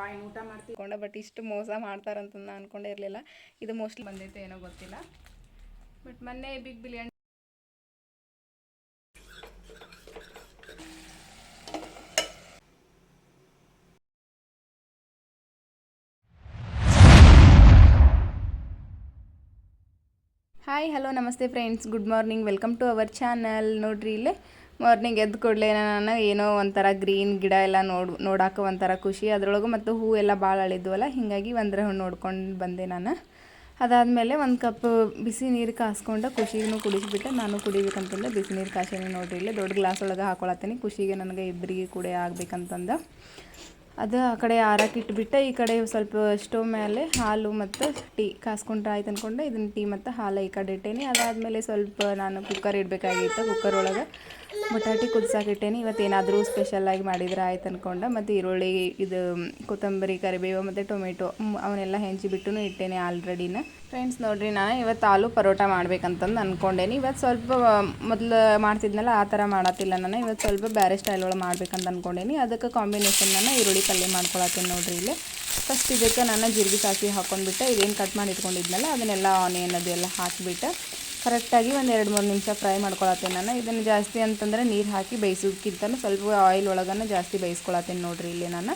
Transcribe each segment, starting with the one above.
ಬಾಯಿ ಊಟ ಮಾಡ್ತಿಕೊಂಡೆ ಬಟ್ ಇಷ್ಟು ಮೋಸ ಮಾಡ್ತಾರಂತ ನಾನು ಅನ್ಕೊಂಡೇ ಇರಲಿಲ್ಲ. ಇದು ಮೋಸ್ಟ್ಲಿ ಬಂದೈತೆ ಏನೋ ಗೊತ್ತಿಲ್ಲ. ಬಟ್ ಮೊನ್ನೆ ಬಿಗ್ ಬಿಲಿಯನ್ ಹಾಯ್ ಹಲೋ ನಮಸ್ತೆ friends good morning welcome to our channel ನೋಡ್ರಿ ಇಲ್ಲೇ. ಮಾರ್ನಿಂಗ್ ಎದ್ದು ಕೂಡಲೇ ನಾನು ಏನೋ ಒಂಥರ ಗ್ರೀನ್ ಗಿಡ ಎಲ್ಲ ನೋಡ್ ನೋಡಾಕ ಒಂಥರ ಖುಷಿ. ಅದರೊಳಗೆ ಮತ್ತು ಹೂ ಎಲ್ಲ ಭಾಳ ಅಳಿದ್ವಲ್ಲ, ಹೀಗಾಗಿ ಒಂದ್ರ ನೋಡ್ಕೊಂಡು ಬಂದೆ ನಾನು. ಅದಾದಮೇಲೆ ಒಂದು ಕಪ್ ಬಿಸಿ ನೀರು ಕಾಸ್ಕೊಂಡು ಖುಷಿಗೂ ಕುಡಿಸ್ಬಿಟ್ಟು. ನಾನು ಕುಡಿಬೇಕಂತಂದು ಬಿಸಿ ನೀರು ಕಾಸೀನಿ ನೋಡಿರಿ, ಇಲ್ಲೇ ದೊಡ್ಡ ಗ್ಲಾಸ್ ಒಳಗೆ ಹಾಕೊಳತ್ತೀನಿ. ಖುಷಿಗೆ ನನಗೆ ಇಬ್ಬರಿಗೆ ಕೂಡ ಆಗ್ಬೇಕಂತಂದು. ಅದು ಆ ಕಡೆ ಆರಕ್ಕೆ ಇಟ್ಬಿಟ್ಟು. ಈ ಕಡೆ ಸ್ವಲ್ಪ ಸ್ಟವ್ ಮೇಲೆ ಹಾಲು ಮತ್ತು ಟೀ ಕಾಸ್ಕೊಂಡ್ರೆ ಆಯ್ತು ಅಂದ್ಕೊಂಡೆ ಇದನ್ನು ಟೀ ಮತ್ತು ಹಾಲು ಈ ಕಡೆ ಇಟ್ಟೇನಿ. ಅದಾದಮೇಲೆ ಸ್ವಲ್ಪ ನಾನು ಕುಕ್ಕರ್ ಇಡಬೇಕಾಗಿತ್ತು ಕುಕ್ಕರ್ ಒಳಗೆ. ಬಟಾಟಿ ಕುದಿಸಾಕಿಟ್ಟೇನೆ. ಇವತ್ತು ಏನಾದರೂ ಸ್ಪೆಷಲಾಗಿ ಮಾಡಿದ್ರೆ ಆಯ್ತು ಅಂದ್ಕೊಂಡೆ ಮತ್ತು ಈರುಳ್ಳಿ, ಇದು, ಕೊತ್ತಂಬರಿ, ಕರಿಬೇವು, ಮತ್ತು ಟೊಮೆಟೊ ಅವನ್ನೆಲ್ಲ ಹೆಂಚಿ ಹೆಂಚಿಬಿಟ್ಟು ಇಟ್ಟೇನೆ ಆಲ್ರೆಡಿನ. ಫ್ರೆಂಡ್ಸ್ ನೋಡಿರಿ, ನಾನು ಇವತ್ತು ಆಲೂ ಪರೋಟ ಮಾಡ್ಬೇಕಂತಂದು ಅಂದ್ಕೊಂಡೇನಿ ಇವತ್ತು ಸ್ವಲ್ಪ, ಮೊದಲು ಮಾಡ್ತಿದ್ನಲ್ಲ, ಆ ಥರ ಮಾಡತ್ತಿಲ್ಲ ನಾನು. ಇವತ್ತು ಸ್ವಲ್ಪ ಬೇರೆ ಸ್ಟೈಲ್ ಒಳಗೆ ಮಾಡ್ಬೇಕಂತ ಅಂದ್ಕೊಂಡೇನಿ ಅದಕ್ಕೆ ಕಾಂಬಿನೇಷನ್ ನಾನು ಈರುಳ್ಳಿ ಪಲ್ಯ ಮಾಡ್ಕೊಳತ್ತೀನಿ ನೋಡಿರಿ ಇಲ್ಲಿ. ಫಸ್ಟ್ ಇದಕ್ಕೆ ನಾನು ಜೀರಿಗೆ ಸಾಸಿ ಹಾಕೊಂಡ್ಬಿಟ್ಟೆ. ಇದೇನು ಕಟ್ ಮಾಡಿ ಇಟ್ಕೊಂಡಿದ್ನಲ್ಲ, ಅದನ್ನೆಲ್ಲ ಆನಿಯನ್ ಅದೆಲ್ಲ ಹಾಕಿಬಿಟ್ಟು. ಕರೆಕ್ಟಾಗಿ ಒಂದು ಎರಡು ಮೂರು ನಿಮಿಷ ಫ್ರೈ ಮಾಡ್ಕೊಳತ್ತೇನೆ ನಾನು. ಇದನ್ನು ಜಾಸ್ತಿ ಅಂತಂದರೆ ನೀರು ಹಾಕಿ ಬೇಯಿಸೋಕ್ಕಿಂತ ಸ್ವಲ್ಪ ಆಯಿಲ್ ಒಳಗನ್ನು ಜಾಸ್ತಿ ಬೇಯಿಸ್ಕೊಳತ್ತೇನೆ ನೋಡಿರಿ ಇಲ್ಲಿ ನಾನು.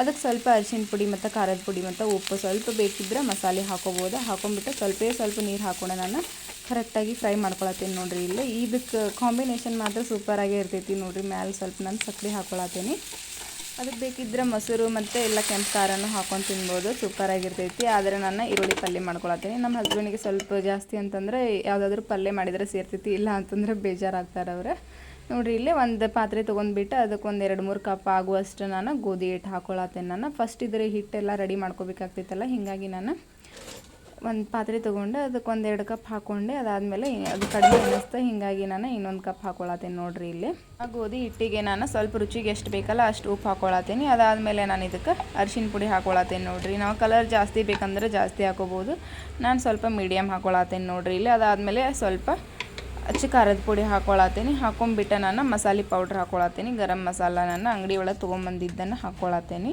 ಅದಕ್ಕೆ ಸ್ವಲ್ಪ ಅರಿಶಿನ ಪುಡಿ ಮತ್ತು ಖಾರದ ಪುಡಿ ಮತ್ತು ಉಪ್ಪು ಸ್ವಲ್ಪ ಬೇಕಿದ್ರೆ ಮಸಾಲೆ ಹಾಕೋಬೋದು. ಹಾಕೊಂಡ್ಬಿಟ್ಟು ಸ್ವಲ್ಪೇ ಸ್ವಲ್ಪ ನೀರು ಹಾಕೊಂಡೆ ನಾನು. ಕರೆಕ್ಟಾಗಿ ಫ್ರೈ ಮಾಡ್ಕೊಳತ್ತೀನಿ ನೋಡಿರಿ ಇಲ್ಲಿ. ಇದಕ್ಕೆ ಕಾಂಬಿನೇಷನ್ ಮಾತ್ರ ಸೂಪರಾಗೇ ಇರ್ತೈತಿ ನೋಡಿರಿ. ಮ್ಯಾಲೆ ಸ್ವಲ್ಪ ನಾನು ಸಕ್ಕರೆ ಹಾಕೊಳತ್ತೀನಿ. ಅದಕ್ಕೆ ಬೇಕಿದ್ರೆ ಮೊಸರು ಮತ್ತು ಎಲ್ಲ ಕೆಂಪು ಖಾರನೂ ಹಾಕೊಂಡು ತಿನ್ಬೋದು. ಸೂಪರಾಗಿರ್ತೈತಿ. ಆದರೆ ನಾನು ಈರುಳ್ಳಿ ಪಲ್ಯ ಮಾಡ್ಕೊಳತ್ತೀನಿ. ನಮ್ಮ ಹಸ್ಬೆಂಡಿಗೆ ಸ್ವಲ್ಪ ಜಾಸ್ತಿ ಅಂತಂದರೆ ಯಾವುದಾದ್ರೂ ಪಲ್ಯ ಮಾಡಿದರೆ ಸೇರ್ತೈತಿ. ಇಲ್ಲ ಅಂತಂದ್ರೆ ಬೇಜಾರಾಗ್ತಾರೆ ಅವ್ರು. ನೋಡಿರಿ, ಇಲ್ಲಿ ಒಂದು ಪಾತ್ರೆ ತೊಗೊಂಡ್ಬಿಟ್ಟು ಅದಕ್ಕೆ ಒಂದು ಎರಡು ಮೂರು ಕಪ್ ಆಗುವಷ್ಟು ನಾನು ಗೋಧಿ ಹಿಟ್ಟು ಹಾಕೊಳತ್ತೇನೆ. ನಾನು ಫಸ್ಟ್ ಇದ್ರೆ ಹಿಟ್ಟೆಲ್ಲ ರೆಡಿ ಮಾಡ್ಕೋಬೇಕಾಗ್ತೈತಲ್ಲ. ಹೀಗಾಗಿ ನಾನು ಒಂದು ಪಾತ್ರೆ ತೊಗೊಂಡು ಅದಕ್ಕೆ ಒಂದು ಎರಡು ಕಪ್ ಹಾಕ್ಕೊಂಡೆ ಅದಾದಮೇಲೆ ಅದು ಕಡಿಮೆ ಅನ್ನಿಸ್ತಾ, ಹೀಗಾಗಿ ನಾನು ಇನ್ನೊಂದು ಕಪ್ ಹಾಕೊಳತ್ತೇನೆ ನೋಡ್ರಿ ಇಲ್ಲಿ. ಆ ಗೋಧಿ ಹಿಟ್ಟಿಗೆ ನಾನು ಸ್ವಲ್ಪ ರುಚಿಗೆ ಎಷ್ಟು ಬೇಕಲ್ಲ ಅಷ್ಟು ಉಪ್ಪು ಹಾಕೊಳತ್ತೀನಿ. ಅದಾದಮೇಲೆ ನಾನು ಇದಕ್ಕೆ ಅರಿಶಿನ ಪುಡಿ ಹಾಕೊಳತ್ತೇನೆ ನೋಡ್ರಿ. ನಾವು ಕಲರ್ ಜಾಸ್ತಿ ಬೇಕಂದ್ರೆ ಜಾಸ್ತಿ ಹಾಕೋಬೋದು. ನಾನು ಸ್ವಲ್ಪ ಮೀಡಿಯಮ್ ಹಾಕೊಳತ್ತೇನೆ ನೋಡ್ರಿ ಇಲ್ಲಿ. ಅದಾದಮೇಲೆ ಸ್ವಲ್ಪ ಅಚ್ಚು ಖಾರದ ಪುಡಿ ಹಾಕೊಳತ್ತೀನಿ. ಹಾಕೊಂಬಿಟ್ಟು ನಾನು ಮಸಾಲೆ ಪೌಡ್ರ್ ಹಾಕೊಳತ್ತೀನಿ. ಗರಂ ಮಸಾಲ ನಾನು ಅಂಗಡಿ ಒಳಗೆ ತೊಗೊಂಬಂದಿದ್ದನ್ನು ಹಾಕ್ಕೊಳತ್ತೀನಿ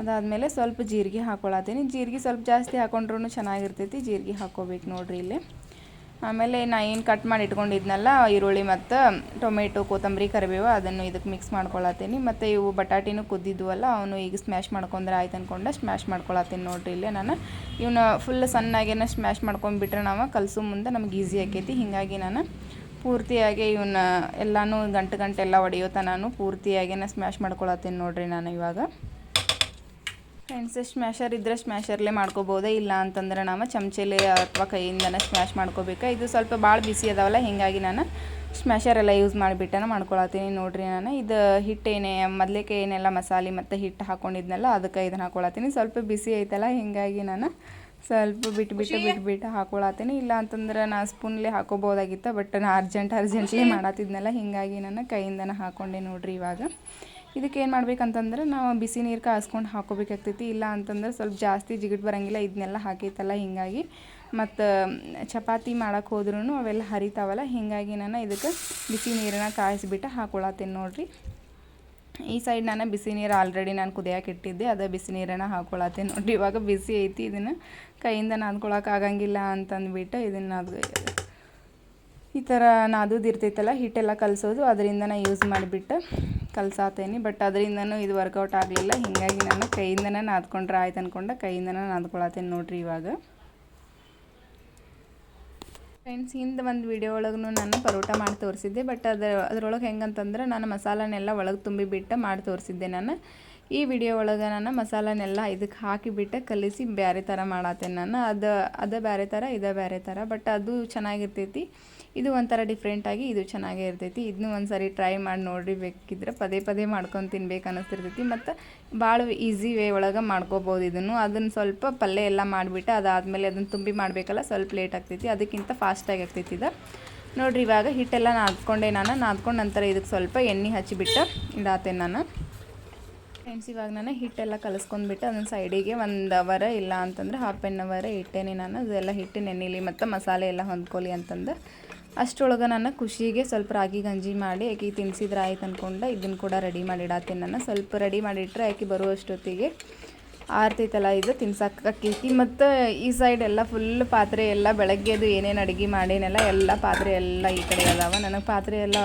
ಅದಾದಮೇಲೆ ಸ್ವಲ್ಪ ಜೀರಿಗೆ ಹಾಕ್ಕೊಳತ್ತೀನಿ ಜೀರಿಗೆ ಸ್ವಲ್ಪ ಜಾಸ್ತಿ ಹಾಕೊಂಡ್ರೂ ಚೆನ್ನಾಗಿರ್ತೈತಿ. ಜೀರಿಗೆ ಹಾಕೋಬೇಕು ನೋಡ್ರಿ ಇಲ್ಲಿ. ಆಮೇಲೆ ನಾ ಏನು ಕಟ್ ಮಾಡಿ ಇಟ್ಕೊಂಡಿದ್ನಲ್ಲ, ಈರುಳ್ಳಿ ಮತ್ತು ಟೊಮೆಟೊ, ಕೊತ್ತಂಬರಿ, ಕರಿಬೇವು ಅದನ್ನು ಇದಕ್ಕೆ ಮಿಕ್ಸ್ ಮಾಡ್ಕೊಳತ್ತೀನಿ. ಮತ್ತು ಇವು ಬಟಾಟಿನೂ ಕುದ್ದಿದ್ವಲ್ಲ, ಅವನು ಈಗ ಸ್ಮ್ಯಾಶ್ ಮಾಡ್ಕೊಂಡ್ರೆ ಆಯ್ತು ಅಂದ್ಕೊಂಡೆ ಸ್ಮ್ಯಾಶ್ ಮಾಡ್ಕೊಳತ್ತೀನಿ ನೋಡ್ರಿ ಇಲ್ಲೇ ನಾನು. ಇವನ್ನ ಫುಲ್ ಸಣ್ಣಾಗೇನ ಸ್ಮ್ಯಾಶ್ ಮಾಡ್ಕೊಂಡ್ಬಿಟ್ರೆ ನಾವು ಕಲಸು ಮುಂದೆ ನಮ್ಗೆ ಈಸಿ ಆಕೈತಿ. ಹೀಗಾಗಿ ನಾನು ಪೂರ್ತಿಯಾಗಿ ಇವನ್ನ ಎಲ್ಲನೂ ಗಂಟು ಗಂಟೆ ಎಲ್ಲ ನಾನು ಪೂರ್ತಿಯಾಗೇನ ಸ್ಮ್ಯಾಶ್ ಮಾಡ್ಕೊಳತ್ತೀನಿ ನೋಡ್ರಿ ನಾನು ಇವಾಗ. ಫ್ರೆಂಡ್ಸ್ ಸ್ಮ್ಯಾಷರ್ ಇದ್ದರೆ ಸ್ಮ್ಯಾಶರ್ಲೇ ಮಾಡ್ಕೋಬೋದೇ? ಇಲ್ಲ ಅಂತಂದ್ರೆ ನಾವು ಚಮಚೆಲೆ ಅಥವಾ ಕೈಯಿಂದನೇ ಸ್ಮ್ಯಾಶ್ ಮಾಡ್ಕೋಬೇಕು. ಇದು ಸ್ವಲ್ಪ ಭಾಳ ಬಿಸಿ ಅದಾವಲ್ಲ ಹೀಗಾಗಿ ನಾನು ಸ್ಮ್ಯಾಶರ್ ಎಲ್ಲ ಯೂಸ್ ಮಾಡಿಬಿಟ್ಟನ ಮಾಡ್ಕೊಳತ್ತೀನಿ ನೋಡಿರಿ ನಾನು. ಇದು ಹಿಟ್ಟೇನೆ ಮೊದಲೇಕೆ ಏನೆಲ್ಲ ಮಸಾಲೆ ಮತ್ತು ಹಿಟ್ಟು ಹಾಕ್ಕೊಂಡಿದ್ನಲ್ಲ ಅದಕ್ಕೆ ಇದನ್ನು ಹಾಕ್ಕೊಳತ್ತೀನಿ ಸ್ವಲ್ಪ ಬಿಸಿ ಐತಲ್ಲ ಹೀಗಾಗಿ ನಾನು ಸ್ವಲ್ಪ ಬಿಟ್ಬಿಟ್ಟು ಬಿಟ್ಬಿಟ್ಟು ಹಾಕ್ಕೊಳತ್ತೀನಿ ಇಲ್ಲ ಅಂತಂದ್ರೆ ನಾ ಸ್ಪೂನ್ಲೇ ಹಾಕೋಬೋದಾಗಿತ್ತು ಬಟ್ ನಾನು ಅರ್ಜೆಂಟ್ ಅರ್ಜೆಂಟ್ಲಿ ಮಾಡತ್ತಿದ್ನಲ್ಲ ಹೀಗಾಗಿ ನಾನು ಕೈಯಿಂದನೇ ಹಾಕ್ಕೊಂಡೆ ನೋಡಿರಿ ಇವಾಗ. ಇದಕ್ಕೆ ಏನು ಮಾಡ್ಬೇಕಂತಂದ್ರೆ ನಾವು ಬಿಸಿ ನೀರು ಕಾಸ್ಕೊಂಡು ಹಾಕೋಬೇಕಾಗ್ತೈತಿ. ಇಲ್ಲ ಅಂತಂದ್ರೆ ಸ್ವಲ್ಪ ಜಾಸ್ತಿ ಜಿಗಿಟ್ ಬರಂಗಿಲ್ಲ ಇದನ್ನೆಲ್ಲ ಹಾಕೈತಲ್ಲ ಹೀಗಾಗಿ. ಮತ್ತು ಚಪಾತಿ ಮಾಡೋಕೆ ಹೋದ್ರೂ ಅವೆಲ್ಲ ಹರಿತಾವಲ್ಲ, ಹೀಗಾಗಿ ನಾನು ಇದಕ್ಕೆ ಬಿಸಿ ನೀರನ್ನ ಕಾಯಿಸಿಬಿಟ್ಟು ಹಾಕೊಳತ್ತೀನಿ ನೋಡಿರಿ. ಈ ಸೈಡ್ ನಾನು ಬಿಸಿ ನೀರು ಆಲ್ರೆಡಿ ನಾನು ಕುದಿಯಕ್ಕೆ ಇಟ್ಟಿದ್ದೆ, ಅದೇ ಬಿಸಿ ನೀರನ್ನು ಹಾಕೊಳತ್ತೀನಿ ನೋಡಿರಿ. ಇವಾಗ ಬಿಸಿ ಐತಿ, ಇದನ್ನು ಕೈಯಿಂದ ನಾದ್ಕೊಳಕ್ಕೆ ಆಗಂಗಿಲ್ಲ ಅಂತಂದ್ಬಿಟ್ಟು ಇದನ್ನು ಅದು ಈ ಥರ ನಾದೋದು ಇರ್ತೈತಲ್ಲ, ಹಿಟ್ಟೆಲ್ಲ ಕಲಿಸೋದು, ಅದರಿಂದ ನಾನು ಯೂಸ್ ಮಾಡಿಬಿಟ್ಟು ಕಲ್ಸಾತೇನಿ ಬಟ್ ಅದರಿಂದನೂ ಇದು ವರ್ಕೌಟ್ ಆಗಲಿಲ್ಲ. ಹೀಗಾಗಿ ನಾನು ಕೈಯಿಂದನೇ ನಾದ್ಕೊಂಡ್ರೆ ಆಯ್ತು ಅಂದ್ಕೊಂಡೆ ಕೈಯಿಂದನೇ ನಾದ್ಕೊಳತ್ತೇನೆ ನೋಡ್ರಿ ಇವಾಗ. ಫ್ರೆಂಡ್ಸ್ ಹಿಂದೆ ಒಂದು ವಿಡಿಯೋ ಒಳಗೂ ನಾನು ಪರೋಟ ಮಾಡಿ ತೋರಿಸಿದ್ದೆ ಬಟ್ ಅದರ ಅದ್ರೊಳಗೆ ಹೆಂಗಂತಂದ್ರೆ ನಾನು ಮಸಾಲನೆಲ್ಲ ಒಳಗೆ ತುಂಬಿಬಿಟ್ಟು ಮಾಡಿ ತೋರಿಸಿದ್ದೆ ನಾನು. ಈ ವಿಡಿಯೋ ಒಳಗೆ ನಾನು ಮಸಾಲನೆಲ್ಲ ಇದಕ್ಕೆ ಹಾಕಿಬಿಟ್ಟು ಕಲಿಸಿ ಬೇರೆ ಥರ ಮಾಡತ್ತೇನೆ ನಾನು. ಅದು ಅದು ಬೇರೆ ಥರ ಇದು ಬೇರೆ ಥರ ಬಟ್ ಅದು ಚೆನ್ನಾಗಿರ್ತೈತಿ. ಇದು ಒಂಥರ ಡಿಫ್ರೆಂಟಾಗಿ ಇದು ಚೆನ್ನಾಗೇ ಇರ್ತೈತಿ. ಇದನ್ನೂ ಒಂದು ಸರಿ ಟ್ರೈ ಮಾಡಿ ನೋಡ್ರಿ, ಬೇಕಿದ್ರೆ ಪದೇ ಪದೇ ಮಾಡ್ಕೊಂಡು ತಿನ್ಬೇಕು ಅನ್ನಿಸ್ತಿರ್ತೈತಿ ಮತ್ತು ಭಾಳ ಈಸಿ ವೇ ಒಳಗೆ ಮಾಡ್ಕೋಬೋದು ಇದನ್ನು. ಅದನ್ನು ಸ್ವಲ್ಪ ಪಲ್ಯ ಎಲ್ಲ ಮಾಡಿಬಿಟ್ಟು ಅದಾದಮೇಲೆ ಅದನ್ನು ತುಂಬಿ ಮಾಡಬೇಕಲ್ಲ, ಸ್ವಲ್ಪ ಲೇಟ್ ಆಗ್ತೈತಿ. ಅದಕ್ಕಿಂತ ಫಾಸ್ಟಾಗಿ ಆಗ್ತೈತಿ ಇದು. ನೋಡ್ರಿ, ಇವಾಗ ಹಿಟ್ಟೆಲ್ಲ ನಾದ್ಕೊಂಡೆ ನಾನು. ನಾದ್ಕೊಂಡು ನಂತರ ಇದಕ್ಕೆ ಸ್ವಲ್ಪ ಎಣ್ಣೆ ಹಚ್ಚಿಬಿಟ್ಟು ಇಡಾತೆ ನಾನು. ಫ್ರೆಂಡ್ಸ್ ಇವಾಗ ನಾನು ಹಿಟ್ಟೆಲ್ಲ ಕಲಸ್ಕೊಂಡ್ಬಿಟ್ಟು ಅದನ್ನ ಸೈಡಿಗೆ ಒಂದು ಅವರ್ ಇಲ್ಲ ಅಂತಂದ್ರೆ ಹಾಫ್ ಎನ್ ಅವರ್ ಇಟ್ಟೇನೆ ನಾನು. ಅದೆಲ್ಲ ಹಿಟ್ಟು ನೆನೆಯಲಿ ಮತ್ತು ಮಸಾಲೆ ಎಲ್ಲ ಹೊಂದ್ಕೊಲಿ ಅಂತಂದು. ಅಷ್ಟರೊಳಗೆ ನಾನು ಖುಷಿಗೆ ಸ್ವಲ್ಪ ರಾಗಿ ಗಂಜಿ ಮಾಡಿ ಆಕೆ ತಿನ್ಸಿದ್ರೆ ಆಯ್ತು ಅಂದ್ಕೊಂಡು ಇದನ್ನು ಕೂಡ ರೆಡಿ ಮಾಡಿಡಾತೀನಿ ನಾನು ಸ್ವಲ್ಪ ರೆಡಿ ಮಾಡಿಟ್ರೆ ಆಕೆ ಬರುವಷ್ಟೊತ್ತಿಗೆ ಆರ್ತೈತಲ್ಲ ಇದು ತಿನ್ಸಕ್ಕೆ ಮತ್ತು ಈ ಸೈಡ್ ಎಲ್ಲ ಫುಲ್ ಪಾತ್ರೆ ಎಲ್ಲ ಬೆಳಗ್ಗೆದು ಏನೇನು ಅಡುಗೆ ಮಾಡೇನೆಲ್ಲ ಎಲ್ಲ ಪಾತ್ರೆ ಎಲ್ಲ ಈ ಕಡೆ ಅದಾವ. ನನಗೆ ಪಾತ್ರೆ ಎಲ್ಲ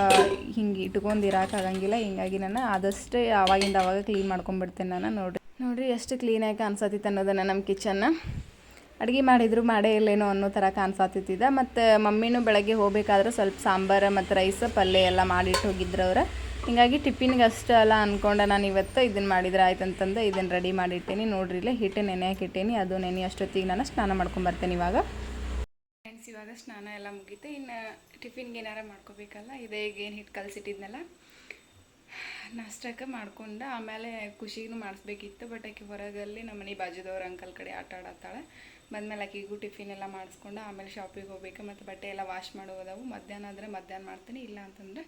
ಹಿಂಗೆ ಇಟ್ಕೊಂಡು ಆಗಂಗಿಲ್ಲ. ಹಿಂಗಾಗಿ ನಾನು ಆದಷ್ಟು ಆವಾಗಿಂದ ಆವಾಗ ಕ್ಲೀನ್ ಮಾಡ್ಕೊಂಡ್ಬಿಡ್ತೇನೆ ನಾನು. ನೋಡಿರಿ ನೋಡಿರಿ ಎಷ್ಟು ಕ್ಲೀನಾಗಿ ಕಾಣಿಸತ್ತಿತ್ತು ಅನ್ನೋದನ್ನು ನಮ್ಮ ಕಿಚನ್ನ ಅಡುಗೆ ಮಾಡಿದ್ರು ಮಾಡೇ ಇಲ್ಲೇನೋ ಅನ್ನೋ ಥರ ಕಾಣಿಸತ್ತಿದ್ದ ಮತ್ತು ಮಮ್ಮಿನೂ ಬೆಳಗ್ಗೆ ಹೋಗ್ಬೇಕಾದ್ರೆ ಸ್ವಲ್ಪ ಸಾಂಬಾರು ಮತ್ತು ರೈಸ್, ಪಲ್ಯ ಎಲ್ಲ ಮಾಡಿಟ್ಟು ಹೋಗಿದ್ರು ಅವ್ರು ಹೀಗಾಗಿ ಟಿಫಿನ್ಗೆ ಅಷ್ಟೇ ಅಲ್ಲ ಅಂದ್ಕೊಂಡೆ ನಾನು ಇವತ್ತು. ಇದನ್ನು ಮಾಡಿದ್ರೆ ಆಯ್ತು ಅಂತಂದು ಇದನ್ನು ರೆಡಿ ಮಾಡಿಟ್ಟೇನಿ. ನೋಡ್ರಿ ಇಲ್ಲ ಹಿಟ್ಟು ನೆನೆ ಹಾಕಿಟ್ಟೇನಿ. ಅದು ನೆನೆ ಅಷ್ಟೊತ್ತಿಗೆ ನಾನು ಸ್ನಾನ ಮಾಡ್ಕೊಂಬರ್ತೇನೆ ಇವಾಗ. ಫ್ರೆಂಡ್ಸ್ ಇವಾಗ ಸ್ನಾನ ಎಲ್ಲ ಮುಗೀತು. ಇನ್ನು ಟಿಫಿನ್ಗೆ ಏನಾರ ಮಾಡ್ಕೋಬೇಕಲ್ಲ, ಇದೇ ಈಗ ಏನು ಹಿಟ್ಟು ಕಲಸಿಟ್ಟಿದ್ನಲ್ಲ, ನಾಷ್ಟಕ್ಕೆ ಮಾಡ್ಕೊಂಡು ಆಮೇಲೆ ಖುಷಿಗೂ ಮಾಡಿಸ್ಬೇಕಿತ್ತು. ಬಟ್ ಆಕೆ ಹೊರಗಲ್ಲಿ ನಮ್ಮ ಮನೆ ಬಾಜುದವ್ರ ಅಂಕಲ್ ಕಡೆ ಆಟ ಆಡತ್ತಾಳೆ. ಬಂದಮೇಲೆ ಆಕೆಗೂ ಟಿಫಿನ್ ಎಲ್ಲ ಮಾಡಿಸ್ಕೊಂಡು ಆಮೇಲೆ ಶಾಪಿಗೆ ಹೋಗ್ಬೇಕು, ಮತ್ತು ಬಟ್ಟೆ ಎಲ್ಲ ವಾಶ್ ಮಾಡೋದವು ಮಧ್ಯಾಹ್ನ ಆದರೆ ಮಧ್ಯಾಹ್ನ ಮಾಡ್ತೀನಿ, ಇಲ್ಲ ಅಂತಂದರೆ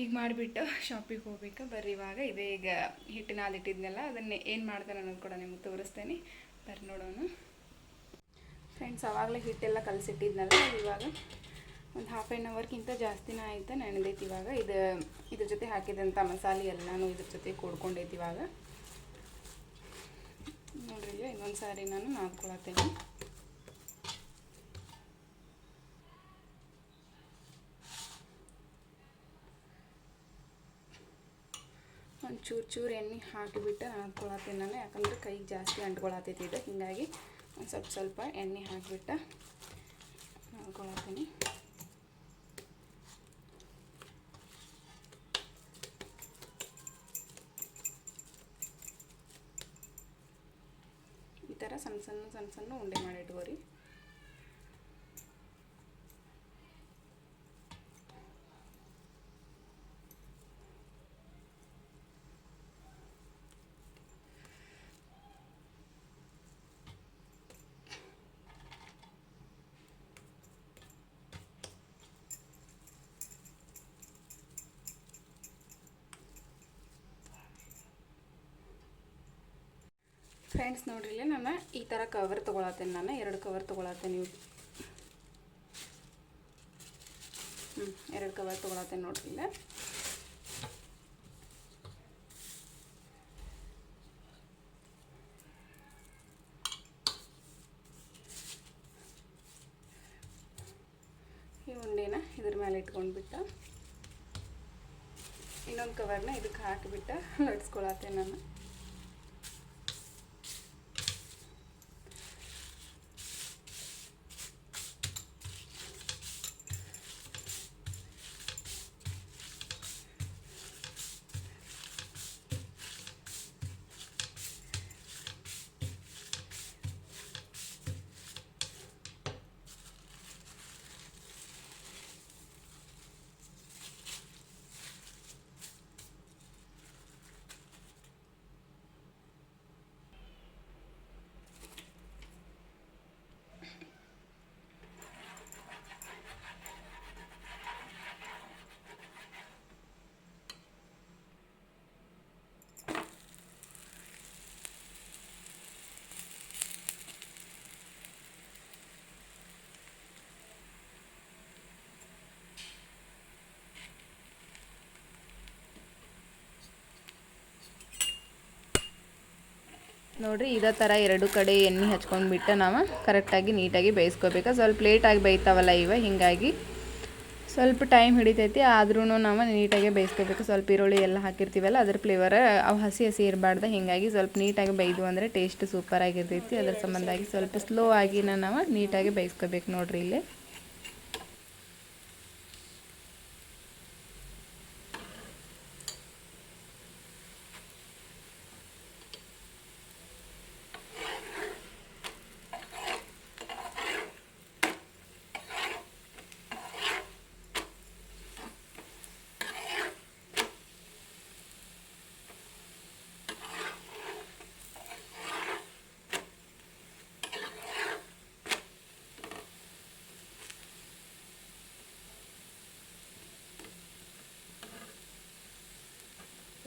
ಈಗ ಮಾಡಿಬಿಟ್ಟು ಶಾಪಿಗೆ ಹೋಗ್ಬೇಕು. ಬರ್ರಿ ಇವಾಗ. ಇದೇ ಈಗ ಹಿಟ್ಟಿನ ಅದಿಟ್ಟಿದ್ನಲ್ಲ ಅದನ್ನೇ ಏನು ಮಾಡ್ತಾನೆ ಅನ್ನೋದು ಕೂಡ ನಿಮ್ಗೆ ತೋರಿಸ್ತೇನೆ. ಬರ್ರಿ ನೋಡೋಣ. ಫ್ರೆಂಡ್ಸ್ ಆವಾಗಲೇ ಹಿಟ್ಟೆಲ್ಲ ಕಲಸಿಟ್ಟಿದ್ನಲ್ಲ, ಇವಾಗ ಒಂದು ಹಾಫ್ ಆ್ಯನ್ ಅವರ್ಗಿಂತ ಜಾಸ್ತಿನೇ ಆಯಿತು ನೆನೆದೈತಿ ಇವಾಗ. ಇದು, ಇದ್ರ ಜೊತೆ ಹಾಕಿದಂಥ ಮಸಾಲೆ ಎಲ್ಲನೂ ಇದ್ರ ಜೊತೆ ಕೂಡ್ಕೊಂಡೈತಿ ಇವಾಗ. ನೋಡ್ರಿ, ಇನ್ನೊಂದು ಸಾರಿ ನಾನು ನಾದ್ಕೊಳತ್ತೀನಿ ಒಂದು ಚೂರು ಚೂರು ಎಣ್ಣೆ ಹಾಕಿಬಿಟ್ಟು ನಾದ್ಕೊಳತ್ತೀನಿ ನಾನು, ಯಾಕಂದ್ರೆ ಕೈಗೆ ಜಾಸ್ತಿ ಅಂಟ್ಕೊಳತೈತಿ ಇದು. ಹೀಗಾಗಿ ಒಂದು ಸ್ವಲ್ಪ ಸ್ವಲ್ಪ ಎಣ್ಣೆ ಹಾಕಿಬಿಟ್ಟು ನಾದ್ಕೊಳತ್ತೀನಿ ಸಣ್ಣ ಸಣ್ಣ ಸಣ್ಣ ಸಣ್ಣ ಉಂಡೆ ಮಾಡಿ ಫ್ರೆಂಡ್ಸ್ ನೋಡ್ರಿ, ಇಲ್ಲಿ ನಾನು ಈ ಥರ ಕವರ್ ತೊಗೊಳತ್ತೇನೆ ನಾನು, ಎರಡು ಕವರ್ ತೊಗೊಳತ್ತೇನೆ ನೀವು ಎರಡು ಕವರ್ ತೊಗೊಳತ್ತೇನೆ ನೋಡ್ರಿ ಇಲ್ಲ. ಈ ಉಂಡೆನ ಇದ್ರ ಮೇಲೆ ಇಟ್ಕೊಂಡ್ಬಿಟ್ಟು, ಇನ್ನೊಂದು ಕವರ್ನ ಇದಕ್ಕೆ ಹಾಕಿಬಿಟ್ಟು ಲಟ್ಸ್ಕೊಳತ್ತೇನೆ ನಾನು. ನೋಡಿರಿ, ಇದೇ ಥರ ಎರಡು ಕಡೆ ಎಣ್ಣೆ ಹಚ್ಕೊಂಡ್ಬಿಟ್ಟು ನಾವು ಕರೆಕ್ಟಾಗಿ ನೀಟಾಗಿ ಬೇಯಿಸ್ಕೋಬೇಕು. ಸ್ವಲ್ಪ ಲೇಟಾಗಿ ಬೇಯ್ತಾವಲ್ಲ ಇವ, ಹೀಗಾಗಿ ಸ್ವಲ್ಪ ಟೈಮ್ ಹಿಡಿತೈತಿ. ಆದ್ರೂ ನಾವು ನೀಟಾಗಿ ಬೇಯಿಸ್ಕೋಬೇಕು. ಸ್ವಲ್ಪ ಈರುಳ್ಳಿ ಎಲ್ಲ ಹಾಕಿರ್ತೀವಲ್ಲ, ಅದ್ರ ಫ್ಲೇವರ್ ಅವು ಹಸಿ ಹಸಿ ಇರಬಾರ್ದು. ಹೀಗಾಗಿ ಸ್ವಲ್ಪ ನೀಟಾಗಿ ಬೇಯ್ದು ಅಂದರೆ ಟೇಸ್ಟ್ ಸೂಪರಾಗಿರ್ತೈತಿ ಅದ್ರ ಸಂಬಂಧಾಗಿ ಸ್ವಲ್ಪ ಸ್ಲೋ ಆಗಿನ ನಾವು ನೀಟಾಗಿ ಬೇಯಿಸ್ಕೋಬೇಕು ನೋಡ್ರಿ ಇಲ್ಲಿ.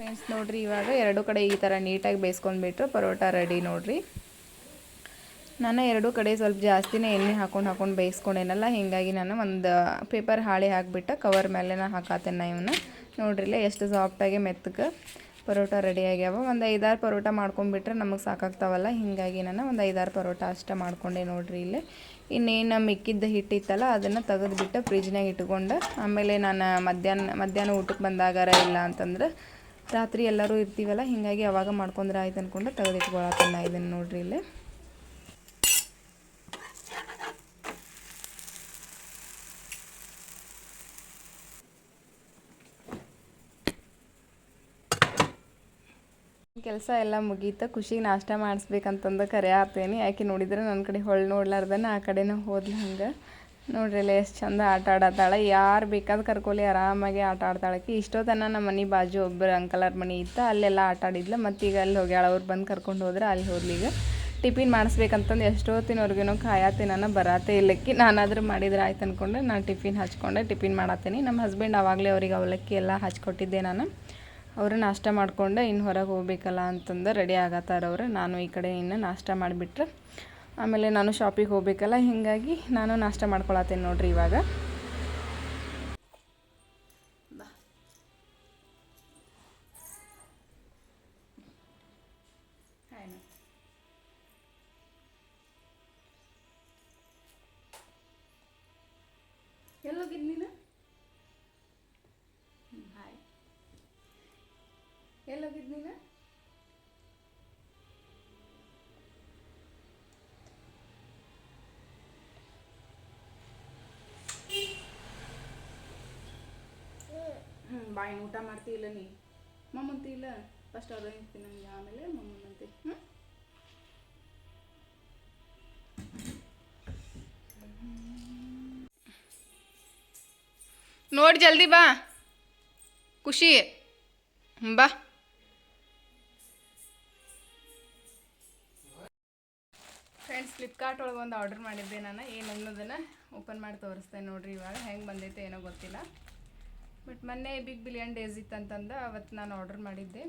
ಫ್ರೆಂಡ್ಸ್, ನೋಡಿರಿ ಇವಾಗ ಎರಡು ಕಡೆ ಈ ಥರ ನೀಟಾಗಿ ಬೇಯಿಸ್ಕೊಂಡ್ಬಿಟ್ರೆ ಪರೋಟ ರೆಡಿ ನೋಡಿರಿ. ನಾನು ಎರಡು ಕಡೆ ಸ್ವಲ್ಪ ಜಾಸ್ತಿನೇ ಎಣ್ಣೆ ಹಾಕೊಂಡು ಹಾಕೊಂಡು ಬೇಯಿಸ್ಕೊಂಡೇನಲ್ಲ, ಹೀಗಾಗಿ ನಾನು ಒಂದು ಪೇಪರ್ ಹಾಳೆ ಹಾಕಿಬಿಟ್ಟು, ಕವರ್ ಮೇಲೆ ನಾನು ಹಾಕತ್ತೇನೆ ಇವನ್ನ. ನೋಡ್ರಿಲ್ಲ ಎಷ್ಟು ಸಾಫ್ಟಾಗಿ ಮೆತ್ತಗೆ ಪರೋಟ ರೆಡಿ ಆಗ್ಯಾವ. ಒಂದು ಐದಾರು ಪರೋಟ ಮಾಡ್ಕೊಂಡ್ಬಿಟ್ರೆ ನಮಗೆ ಸಾಕಾಗ್ತಾವಲ್ಲ, ಹೀಗಾಗಿ ನಾನು ಒಂದು ಐದಾರು ಪರೋಟ ಅಷ್ಟೇ ಮಾಡ್ಕೊಂಡೆ ನೋಡ್ರಿ ಇಲ್ಲಿ. ಇನ್ನೇನು ಮಿಕ್ಕಿದ್ದ ಹಿಟ್ಟಿತ್ತಲ್ಲ, ಅದನ್ನು ತೆಗೆದುಬಿಟ್ಟು ಫ್ರಿಜ್ನಾಗ ಇಟ್ಕೊಂಡು. ಆಮೇಲೆ ನಾನು ಮಧ್ಯಾಹ್ನ ಮಧ್ಯಾಹ್ನ ಊಟಕ್ಕೆ ಬಂದಾಗಾರ ಇಲ್ಲ ಅಂತಂದ್ರೆ ರಾತ್ರಿ ಎಲ್ಲರೂ ಇರ್ತೀವಲ್ಲ, ಹೀಗಾಗಿ ಅವಾಗ ಮಾಡ್ಕೊಂಡ್ರೆ ಆಯ್ತು ಅಂದ್ಕೊಂಡು ತೆಗೆದಿಟ್ಕೊಳತ್ತನ್ನ ಇದನ್ನು ನೋಡ್ರಿ ಇಲ್ಲಿ. ಕೆಲಸ ಎಲ್ಲ ಮುಗೀತ, ಖುಷಿಗೆ ನಾಷ್ಟ ಮಾಡಿಸ್ಬೇಕಂತಂದು ಕರೆ ಆತೇನಿ. ಯಾಕೆ ನೋಡಿದ್ರೆ ನನ್ನ ಕಡೆ ಹೊಳ್ಳಿ ನೋಡ್ಲಾರ್ದನ, ಆ ಕಡೆನೇ ಹೋದ್ಲು ಹಂಗೆ. ನೋಡ್ರಿಲ್ಲ ಎಷ್ಟು ಚಂದ ಆಟ ಆಡತ್ತಾಳೆ. ಯಾರು ಬೇಕಾದ ಕರ್ಕೊಲಿ ಆರಾಮಾಗಿ ಆಟ ಆಡ್ತಾಳಕ್ಕೆ ಇಷ್ಟೊತ್ತನ ನಮ್ಮ ಮನೆ ಬಾಜು ಒಬ್ಬರು ಅಂಕಲರ್ ಮನೆ ಇತ್ತು, ಅಲ್ಲೆಲ್ಲ ಆಟ ಆಡಿದ್ಲು. ಮತ್ತು ಈಗ ಅಲ್ಲಿ ಹೋಗ್ಯಾಳ, ಅವ್ರು ಬಂದು ಕರ್ಕೊಂಡು ಹೋದ್ರೆ ಅಲ್ಲಿ ಹೋದ್ಲೀಗ ಟಿಫಿನ್ ಮಾಡಿಸ್ಬೇಕಂತಂದು ಎಷ್ಟೊತ್ತಿನವ್ರಿಗೇನೋ ನಾನು ಬರತ್ತೆ ಇಲ್ಲಕ್ಕಿ. ನಾನಾದರೂ ಮಾಡಿದ್ರೆ ಆಯ್ತು ಅಂದ್ಕೊಂಡು ನಾನು ಟಿಫಿನ್ ಹಚ್ಕೊಂಡೆ, ಟಿಫಿನ್ ಮಾಡತ್ತೀನಿ ನಮ್ಮ ಹಸ್ಬೆಂಡ್ ಆವಾಗಲೇ ಅವ್ರಿಗೆ ಅವಲಕ್ಕಿ ಎಲ್ಲ ಹಚ್ಕೊಟ್ಟಿದ್ದೆ ನಾನು. ಅವರು ನಾಷ್ಟ ಮಾಡಿಕೊಂಡೆ ಇನ್ನು ಹೊರಗೆ ಹೋಗ್ಬೇಕಲ್ಲ ಅಂತಂದು ರೆಡಿ ಆಗತ್ತಾರ ಅವರು. ನಾನು ಈ ಕಡೆ ಇನ್ನು ನಾಷ್ಟ ಮಾಡಿಬಿಟ್ರೆ ಆಮೇಲೆ ನಾನು ಶಾಪಿಗೆ ಹೋಗ್ಬೇಕಲ್ಲ ಹೀಗಾಗಿ ನಾನು ನಾಷ್ಟ ಮಾಡ್ಕೊಳತ್ತೇನೆ ನೋಡ್ರಿ ಇವಾಗ. ಎಲ್ಲೋಗಿದ್ ನೀನು? ಬಾಯಿ ಊಟ ಮಾಡ್ತಿ ಇಲ್ಲ ನೀ? ಮಮ್ಮಂತಿ ಇಲ್ಲ? ಫಸ್ಟ್ ಅವ್ರು ಹೇಳ್ತೀನಿ ನನಗೆ ಆಮೇಲೆ ಮಮ್ಮಂತಿ ಹ್ಞೂ ನೋಡಿ ಜಲ್ದಿ ಬಾ. ಖುಷಿ. ಬಾ. ಫ್ರೆಂಡ್ಸ್ ಫ್ಲಿಪ್ಕಾರ್ಟ್ ಒಳಗೆ ಒಂದು ಆರ್ಡರ್ ಮಾಡಿದ್ದೆ ನಾನು. ಏನು ಅನ್ನೋದನ್ನು ಓಪನ್ ಮಾಡಿ ತೋರಿಸ್ತೇನೆ ನೋಡಿರಿ ಇವಾಗ. ಹೆಂಗೆ ಬಂದೈತೆ ಏನೋ ಗೊತ್ತಿಲ್ಲ. ಬಟ್ ಮೊನ್ನೆ ಬಿಗ್ ಬಿಲಿಯನ್ ಡೇಸ್ ಇತ್ತಂತಂದು ಅವತ್ತು ನಾನು ಆರ್ಡರ್ ಮಾಡಿದ್ದೆ.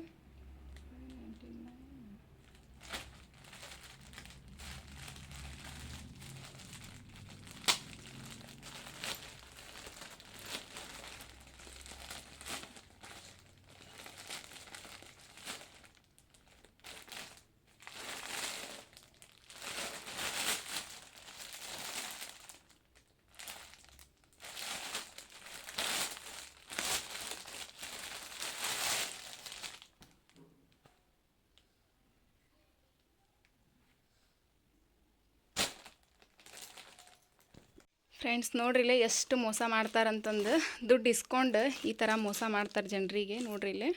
ಫ್ರೆಂಡ್ಸ್ ನೋಡ್ರಿಲ್ಲ ಎಷ್ಟು ಮೋಸ ಮಾಡ್ತಾರಂತಂದು. ದುಡ್ಡು ಇಸ್ಕೊಂಡು ಈ ಥರ ಮೋಸ ಮಾಡ್ತಾರೆ ಜನರಿಗೆ ನೋಡ್ರಿಲ್ಲೇ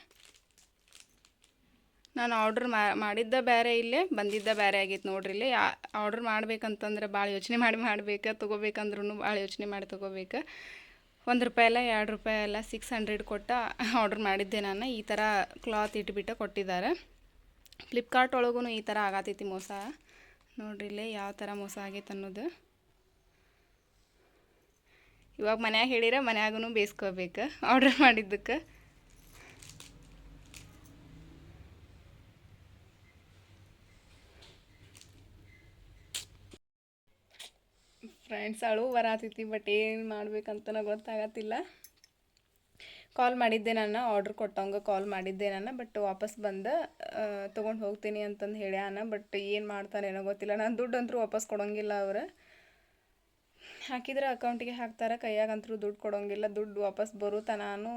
ನಾನು ಆರ್ಡ್ರ್ ಮಾಡಿದ್ದ ಬೇರೆ ಇಲ್ಲೇ, ಬಂದಿದ್ದ ಬೇರೆ ಆಗೈತೆ ನೋಡ್ರಿಲ್ಲೇ ಆರ್ಡ್ರ್ ಮಾಡ್ಬೇಕಂತಂದ್ರೆ ಭಾಳ ಯೋಚನೆ ಮಾಡಿ, ಮಾಡ್ಬೇಕು ತೊಗೋಬೇಕಂದ್ರೂ ಭಾಳ ಯೋಚನೆ ಮಾಡಿ ತೊಗೋಬೇಕು. ಒಂದು ರೂಪಾಯಿ ಎಲ್ಲ ಎರಡು ರೂಪಾಯಿ ಎಲ್ಲ ಸಿಕ್ಸ್ ಹಂಡ್ರೆಡ್ ಕೊಟ್ಟು ಆರ್ಡ್ರ್ ಮಾಡಿದ್ದೆ ನಾನು. ಈ ಥರ ಕ್ಲಾತ್ ಇಟ್ಬಿಟ್ಟು ಕೊಟ್ಟಿದ್ದಾರೆ. ಫ್ಲಿಪ್ಕಾರ್ಟ್ ಒಳಗೂ ಈ ಥರ ಆಗತೈತಿ ಮೋಸ. ನೋಡ್ರಿಲ್ಲೇ ಯಾವ ಥರ ಮೋಸ ಆಗೈತೆ ಅನ್ನೋದು. ಇವಾಗ ಮನ್ಯಾಗ ಹೇಳಿರ ಮನ್ಯಾಗೂ ಬೇಯಿಸ್ಕೋಬೇಕು ಆರ್ಡರ್ ಮಾಡಿದ್ದಕ್ಕೆ. ಫ್ರೆಂಡ್ಸ್ ಅಳು ಬರತೈತಿ ಬಟ್ ಏನು ಮಾಡ್ಬೇಕಂತನ ಗೊತ್ತಾಗತ್ತಿಲ್ಲ. ಕಾಲ್ ಮಾಡಿದ್ದೆ ನಾನು ಆರ್ಡ್ರ್ ಕೊಟ್ಟವಂಗೆ ಕಾಲ್ ಮಾಡಿದ್ದೆ ನಾನು ಬಟ್ ವಾಪಸ್ ಬಂದು ತೊಗೊಂಡು ಹೋಗ್ತೀನಿ ಅಂತಂದು ಹೇಳ್ಯಾನ ಬಟ್ ಏನು ಮಾಡ್ತಾನೇನೋ ಗೊತ್ತಿಲ್ಲ. ನಾನು ದುಡ್ಡು ಅಂತೂ ವಾಪಸ್ ಕೊಡೋಂಗಿಲ್ಲ ಅವ್ರು. ಹಾಕಿದ್ರೆ ಅಕೌಂಟಿಗೆ ಹಾಕ್ತಾರೆ, ಕೈಯಾಗಂತೂ ದುಡ್ಡು ಕೊಡೋಂಗಿಲ್ಲ, ದುಡ್ಡು ವಾಪಸ್ ಬರುತ್ತೆ ನಾನು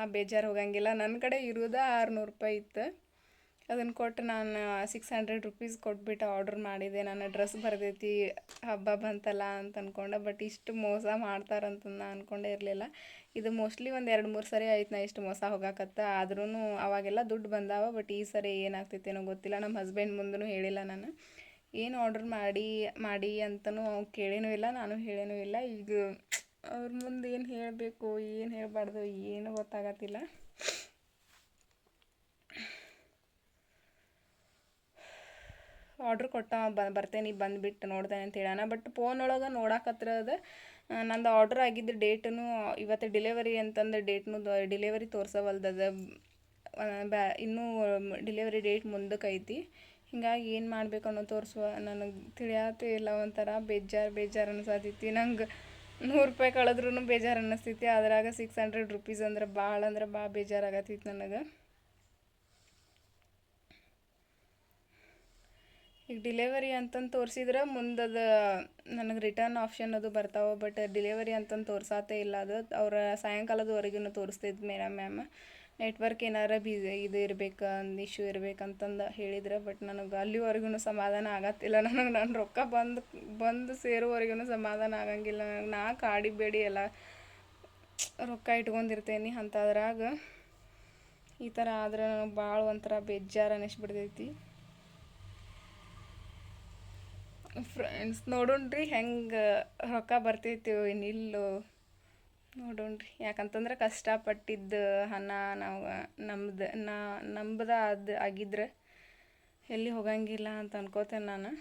ಆ ಬೇಜಾರು ಹೋಗಂಗಿಲ್ಲ. ನನ್ನ ಕಡೆ ಇರೋದ ಆರುನೂರು ರೂಪಾಯಿ ಇತ್ತು. ಅದನ್ನು ಕೊಟ್ಟು ನಾನು ಸಿಕ್ಸ್ ಹಂಡ್ರೆಡ್ ರುಪೀಸ್ ಕೊಟ್ಬಿಟ್ಟು ಆರ್ಡ್ರ್ ಮಾಡಿದೆ. ನನ್ನ ಡ್ರೆಸ್ ಬರ್ತೈತಿ ಹಬ್ಬ ಬಂತಲ್ಲ ಅಂತ ಅಂದ್ಕೊಂಡೆ ಬಟ್ ಇಷ್ಟು ಮೋಸ ಮಾಡ್ತಾರಂತ ನಾನು ಅಂದ್ಕೊಂಡೇ ಇರಲಿಲ್ಲ. ಇದು ಮೋಸ್ಟ್ಲಿ ಒಂದು ಎರಡು ಮೂರು ಸರಿ ಆಯ್ತು ನಾ ಇಷ್ಟು ಮೋಸ ಹೋಗಾಕತ್ತ. ಆದ್ರೂ ಅವಾಗೆಲ್ಲ ದುಡ್ಡು ಬಂದಾವ ಬಟ್ ಈ ಸರಿ ಏನಾಗ್ತೈತೇನೋ ಗೊತ್ತಿಲ್ಲ. ನಮ್ಮ ಹಸ್ಬೆಂಡ್ ಮುಂದೂ ಹೇಳಿಲ್ಲ ನಾನು. ಏನು ಆರ್ಡರ್ ಮಾಡಿ ಮಾಡಿ ಅಂತಲೂ ಕೇಳೇನೂ ಇಲ್ಲ, ನಾನು ಹೇಳೇನೂ ಇಲ್ಲ. ಈಗ ಅವ್ರ ಮುಂದೆ ಏನು ಹೇಳಬೇಕು, ಏನು ಹೇಳಬಾರ್ದು, ಏನು ಗೊತ್ತಾಗತ್ತಿಲ್ಲ. ಆರ್ಡ್ರ್ ಕೊಟ್ಟ, ಬ, ಬರ್ತೇನೆ, ಬಂದುಬಿಟ್ಟು ನೋಡ್ತೇನೆ ಅಂತ ಹೇಳೋಣ. ಬಟ್ ಫೋನ್ ಒಳಗೆ ನೋಡಾಕತ್ರದ ನಂದು ಆರ್ಡ್ರ್ ಆಗಿದ್ದ ಡೇಟನು ಇವತ್ತು ಡಿಲೆವರಿ ಅಂತಂದು ಡೇಟ್ನು ಡಿಲೆವರಿ ತೋರ್ಸವಲ್ದದ ಬ್ಯಾ ಇನ್ನೂ ಡಿಲೆವರಿ ಡೇಟ್ ಮುಂದಕ್ಕೆ ಐತಿ. ಹಿಂಗಾಗಿ ಏನು ಮಾಡ್ಬೇಕು ಅನ್ನೋ ತೋರಿಸುವ. ನನಗೆ ತಿಳಿಯಾತೇ ಇಲ್ಲ ಒಂಥರ ಬೇಜಾರು ಬೇಜಾರು ಅನ್ಸತೈತಿ. ನಂಗೆ ನೂರು ರೂಪಾಯಿ ಕಳೆದ್ರೂ ಬೇಜಾರು ಅನ್ನಿಸ್ತೈತಿ ಅದ್ರಾಗ ಸಿಕ್ಸ್ ಹಂಡ್ರೆಡ್ ರುಪೀಸ್ ಅಂದ್ರೆ ಭಾಳ ಅಂದ್ರೆ ಭಾಳ ಬೇಜಾರಾಗತ್ತೈತಿ ನನಗೆ. ಈಗ ಡಿಲೆವರಿ ಅಂತಂದು ತೋರಿಸಿದ್ರೆ ಮುಂದದು ನನಗೆ ರಿಟರ್ನ್ ಆಪ್ಷನ್ ಅದು ಬರ್ತಾವೆ. ಬಟ್ ಡಿಲೆವರಿ ಅಂತಂದು ತೋರ್ಸಾತೇ ಇಲ್ಲ. ಅದು ಅವರ ಸಾಯಂಕಾಲದವರೆಗೂ ತೋರಿಸ್ತಿದ್ದು ಮೇಡಮ್ ಮ್ಯಾಮ್. ನೆಟ್ವರ್ಕ್ ಏನಾರ ಬಿಸಿ ಇದು ಇರ್ಬೇಕು ಒಂದು ಇಶ್ಯೂ ಇರ್ಬೇಕಂತಂದು ಹೇಳಿದ್ರೆ ಬಟ್ ನನಗೆ ಅಲ್ಲಿವರೆಗೂ ಸಮಾಧಾನ ಆಗತ್ತಿಲ್ಲ. ನನಗೆ ನನ್ನ ರೊಕ್ಕ ಬಂದು ಬಂದು ಸೇರೋವರೆಗೂ ಸಮಾಧಾನ ಆಗಂಗಿಲ್ಲ. ನಾ ಕಾಡಿ ಬೇಡಿ ಎಲ್ಲ ರೊಕ್ಕ ಇಟ್ಕೊಂಡಿರ್ತೇನೆ ಅಂಥದ್ರಾಗ ಈ ಥರ ಆದ್ರೆ ನನಗೆ ಭಾಳ ಒಂಥರ ಬೇಜಾರು ಅನ್ನಿಸ್ಬಿಡ್ತೈತಿ ಫ್ರೆಂಡ್ಸ್ ನೋಡೋಣ್ರಿ ಹೆಂಗೆ ರೊಕ್ಕ ಬರ್ತೈತಿ ಏನಿಲ್ಲೋ ನೋಡೋಣ್ರಿ. ಯಾಕಂತಂದ್ರೆ ಕಷ್ಟಪಟ್ಟಿದ್ದು ಹಣ ನಾವು, ನಮ್ದು, ನಾ ನಮ್ದು ಅದು ಆಗಿದ್ರೆ ಎಲ್ಲಿ ಹೋಗಂಗಿಲ್ಲ ಅಂತ ಅನ್ಕೋತೇನೆ ನಾನು.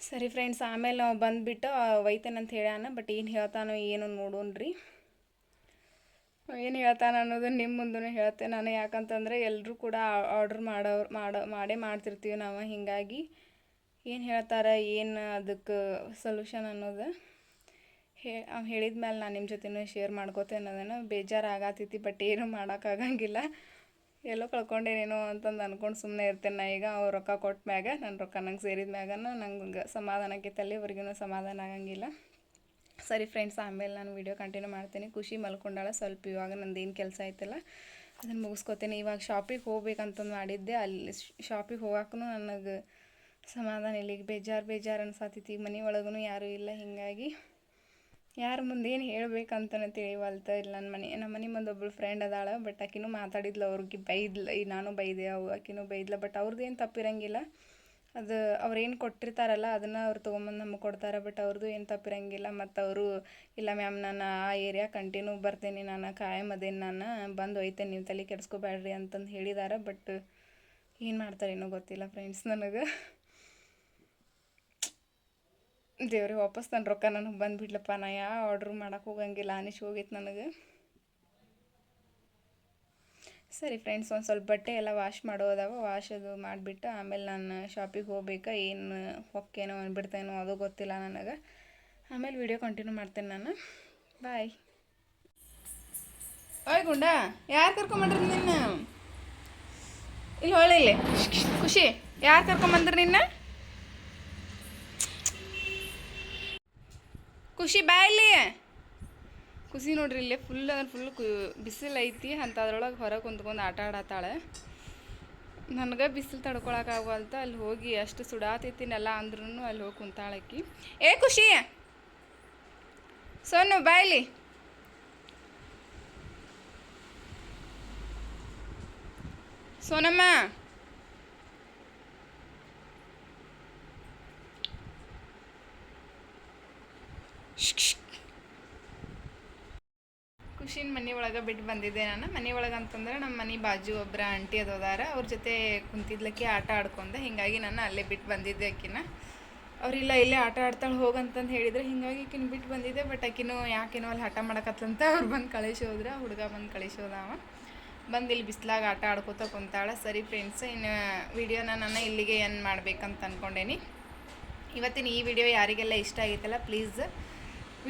ಸರಿ ಫ್ರೆಂಡ್ಸ್ ಆಮೇಲೆ ನಾವು ಬಂದುಬಿಟ್ಟು ಅಂತ ಹೇಳ್ಯಾನ ಬಟ್ ಏನು ಹೇಳ್ತಾನೋ ಏನು ನೋಡೋಣ್ರಿ. ಏನು ಹೇಳ್ತಾನೆ ಅನ್ನೋದು ನಿಮ್ಮ ಮುಂದೂ ಹೇಳ್ತೆ. ನಾನು ಯಾಕಂತಂದರೆ ಎಲ್ಲರೂ ಕೂಡ ಆರ್ಡ್ರ್ ಮಾಡೋರು ಮಾಡೋ, ಮಾಡೇ ಮಾಡ್ತಿರ್ತೀವಿ ನಾವು. ಹೀಗಾಗಿ ಏನು ಹೇಳ್ತಾರೆ, ಏನು ಅದಕ್ಕೆ ಸೊಲ್ಯೂಷನ್ ಅನ್ನೋದು ಹೇ ಅವ್ನು ಹೇಳಿದ ಮೇಲೆ ನಾನು ನಿಮ್ಮ ಜೊತೆನೂ ಶೇರ್ ಮಾಡ್ಕೋತೇನೆ ಅನ್ನೋದನ್ನು ಬೇಜಾರು ಆಗತ್ತೈತಿ ಬಟ್ ಏನು ಮಾಡೋಕ್ಕಾಗಂಗಿಲ್ಲ. ಎಲ್ಲೋ ಕಳ್ಕೊಂಡೇನೇನೋ ಅಂತಂದು ಅಂದ್ಕೊಂಡು ಸುಮ್ಮನೆ ಇರ್ತೇನೆ ನಾ. ಈಗ ಅವ್ರು ರೊಕ್ಕ ಕೊಟ್ಟ ಮ್ಯಾಗ ನನ್ನ ರೊಕ್ಕ ನಂಗೆ ಸೇರಿದ ಮ್ಯಾಗನ ನಂಗೆ ಸಮಾಧಾನಕ್ಕೆ ತಲೆವರೆಗೂ ಸಮಾಧಾನ ಆಗಂಗಿಲ್ಲ. ಸರಿ ಫ್ರೆಂಡ್ಸ್ ಆಮೇಲೆ ನಾನು ವೀಡಿಯೋ ಕಂಟಿನ್ಯೂ ಮಾಡ್ತೀನಿ. ಖುಷಿ ಮಲ್ಕೊಂಡಾಳ ಸ್ವಲ್ಪ ಇವಾಗ ನಂದು ಏನು ಕೆಲಸ ಆಯ್ತಲ್ಲ ಅದನ್ನು ಮುಗಿಸ್ಕೋತೀನಿ. ಇವಾಗ ಶಾಪಿಗೆ ಹೋಗ್ಬೇಕಂತಂದು ಮಾಡಿದ್ದೆ. ಅಲ್ಲಿ ಶಾಪಿಗೆ ಹೋಗಾಕೂ ನನಗೆ ಸಮಾಧಾನ ಇಲ್ಲಿಗೆ ಬೇಜಾರು ಬೇಜಾರು ಅನ್ಸತ್ತೈತಿ ಮನೆ ಒಳಗೂ ಯಾರೂ ಇಲ್ಲ. ಹೀಗಾಗಿ ಯಾರ ಮುಂದೆ ಏನು ಹೇಳ್ಬೇಕಂತನೇ ತಿಳಿವಲ್ತ ಇಲ್ಲ ನನ್ನ ಮನೆ. ನಮ್ಮ ಮನೆ ಮುಂದೆ ಒಬ್ಬಳು ಫ್ರೆಂಡ್ ಅದಾಳ ಬಟ್ ಆಕಿನೂ ಮಾತಾಡಿದ್ಲು. ಅವ್ರಿಗೆ ಬೈದ್ಲ. ನಾನು ಬೈದೆ, ಅವು ಆಕಿನೂ ಬೈದ್ಲ. ಬಟ್ ಅವ್ರದ್ದು ಏನು ತಪ್ಪಿರಂಗಿಲ್ಲ. ಅದು ಅವ್ರು ಏನು ಕೊಟ್ಟಿರ್ತಾರಲ್ಲ ಅದನ್ನು ಅವ್ರು ತೊಗೊಂಬಂದು ನಮಗೆ ಕೊಡ್ತಾರೆ. ಬಟ್ ಅವ್ರದ್ದು ಏನು ತಪ್ಪಿರಂಗಿಲ್ಲ. ಮತ್ತು ಅವರು, ಇಲ್ಲ ಮ್ಯಾಮ್ ನಾನು ಆ ಏರಿಯಾ ಕಂಟಿನ್ಯೂ ಬರ್ತೀನಿ. ನಾನು ಕಾಯಂ ಅದೇನು ನಾನು ಬಂದು ಒಯ್ತೇನೆ. ನೀವು ತಲೆ ಕೆಡಿಸ್ಕೋಬೇಡ್ರಿ ಅಂತಂದು ಹೇಳಿದಾರೆ. ಬಟ್ ಏನು ಮಾಡ್ತಾರೇನೋ ಗೊತ್ತಿಲ್ಲ ಫ್ರೆಂಡ್ಸ್ ನನಗೆ. ದೇವ್ರಿಗೆ ವಾಪಸ್ ನನ್ನ ರೊಕ್ಕ ನನಗೆ ಬಂದುಬಿಡ್ಲಪ್ಪ. ನಾ ಯಾವ ಆರ್ಡ್ರ್ ಮಾಡೋಕೆ ಹೋಗಂಗಿಲ್ಲ. ಅನಿಶ್ ಹೋಗಿತ್ತು ನನಗೆ. ಸರಿ ಫ್ರೆಂಡ್ಸ್ ಒಂದು ಸ್ವಲ್ಪ ಬಟ್ಟೆ ಎಲ್ಲ ವಾಶ್ ಮಾಡೋದವ ವಾಶ್ ಅದು ಮಾಡಿಬಿಟ್ಟು ಆಮೇಲೆ ನಾನು ಶಾಪಿಗೆ ಹೋಗ್ಬೇಕಾ, ಏನು ಹೊಕ್ಕೇನೋ ಅಂದ್ಬಿಡ್ತೇನೋ ಅದು ಗೊತ್ತಿಲ್ಲ ನನಗೆ. ಆಮೇಲೆ ವಿಡಿಯೋ ಕಂಟಿನ್ಯೂ ಮಾಡ್ತೇನೆ ನಾನು. ಬಾಯ್ ಓಯ್ ಗುಂಡ, ಯಾರು ಕರ್ಕೊಂಬಂದ್ರಿ ನಿನ್ನ? ಇಲ್ಲಿ ಹೋಳಿ ಇಲ್ಲಿ. ಖುಷಿ, ಯಾರು ಕರ್ಕೊಂಬಂದ್ರಿ ನಿನ್ನ? ಖುಷಿ ಬಾಯ್ಲಿ ಖುಷಿ ನೋಡ್ರಿ ಇಲ್ಲೇ ಫುಲ್ ಅಂದ್ರೆ ಫುಲ್ ಕು ಬಿಸಿಲು ಐತಿ ಅಂತ ಅದ್ರೊಳಗೆ ಹೊರಗೆ ಕುಂತ್ಕೊಂಡು ಆಟ ಆಡತ್ತಾಳೆ ನನಗೆ ಬಿಸಿಲು ತಡ್ಕೊಳಕ್ಕಾಗವಲ್ತ ಅಲ್ಲಿ ಹೋಗಿ ಅಷ್ಟು ಸುಡಾತೈತಿನಲ್ಲ ಅಂದ್ರೂ ಅಲ್ಲಿ ಹೋಗಿ ಕುಂತಾಳಕ್ಕಿ ಏ ಖುಷಿ! ಸೋನು ಬಾಯ್ಲಿ ಸೋನಮ್ಮ! ಖುಷಿನ ಮನೆ ಒಳಗೆ ಬಿಟ್ಟು ಬಂದಿದ್ದೆ ನಾನು. ಮನೆ ಒಳಗೆ ಅಂತಂದ್ರೆ ನಮ್ಮ ಮನೆ ಬಾಜು ಒಬ್ಬರ ಆಂಟಿ ಅದು ಅದಾರ. ಅವ್ರ ಜೊತೆ ಕುಂತಿದ್ಲಕ್ಕೆ ಆಟ ಆಡ್ಕೊಂಡೆ. ಹಿಂಗಾಗಿ ನಾನು ಅಲ್ಲೇ ಬಿಟ್ಟು ಬಂದಿದ್ದೆ ಆಕಿನ. ಅವರಿಲ್ಲ ಇಲ್ಲೇ ಆಟ ಆಡ್ತಾಳೆ ಹೋಗಂತಂದು ಹೇಳಿದ್ರೆ ಹಿಂಗಾಗಿ ಆಕಿನ ಬಿಟ್ಟು ಬಂದಿದ್ದೆ. ಬಟ್ ಆಕಿನೂ ಯಾಕೇನೋ ಅಲ್ಲಿ ಹಠ ಮಾಡಕತ್ತಂತ ಅವ್ರು ಬಂದು ಕಳಿಸಿ ಹೋದ್ರೆ ಹುಡುಗ ಬಂದು ಕಳಿಸಿ ಅವ. ಬಂದು ಇಲ್ಲಿ ಬಿಸ್ಲಾಗ ಆಟ ಆಡ್ಕೋತ ಕುಂತಾಳೆ. ಸರಿ ಫ್ರೆಂಡ್ಸ್, ಇನ್ನು ವಿಡಿಯೋನ ನಾನು ಇಲ್ಲಿಗೆ ಏನು ಮಾಡ್ಬೇಕಂತ ಅಂದ್ಕೊಂಡೇನಿ ಇವತ್ತಿನ ಈ ವಿಡಿಯೋ ಯಾರಿಗೆಲ್ಲ ಇಷ್ಟ ಆಗೈತಲ್ಲ, ಪ್ಲೀಸ್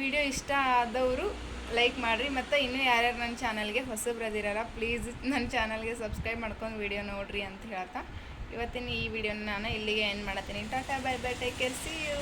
ವಿಡಿಯೋ ಇಷ್ಟ ಆದವರು ಲೈಕ್ ಮಾಡಿರಿ. ಮತ್ತು ಇನ್ನೂ ಯಾರ್ಯಾರು ನನ್ನ ಚಾನಲ್ಗೆ ಹೊಸಬ್ರದಿರಲ್ಲ ಪ್ಲೀಸ್ ನನ್ನ ಚಾನಲ್ಗೆ ಸಬ್ಸ್ಕ್ರೈಬ್ ಮಾಡ್ಕೊಂಡು ವಿಡಿಯೋ ನೋಡಿರಿ ಅಂತ ಹೇಳ್ತಾ. ಇವತ್ತಿನ ಈ ವಿಡಿಯೋನ ನಾನು ಇಲ್ಲಿಗೆ ಏನು ಮಾಡ್ತೀನಿ. Tata bye bye take care see you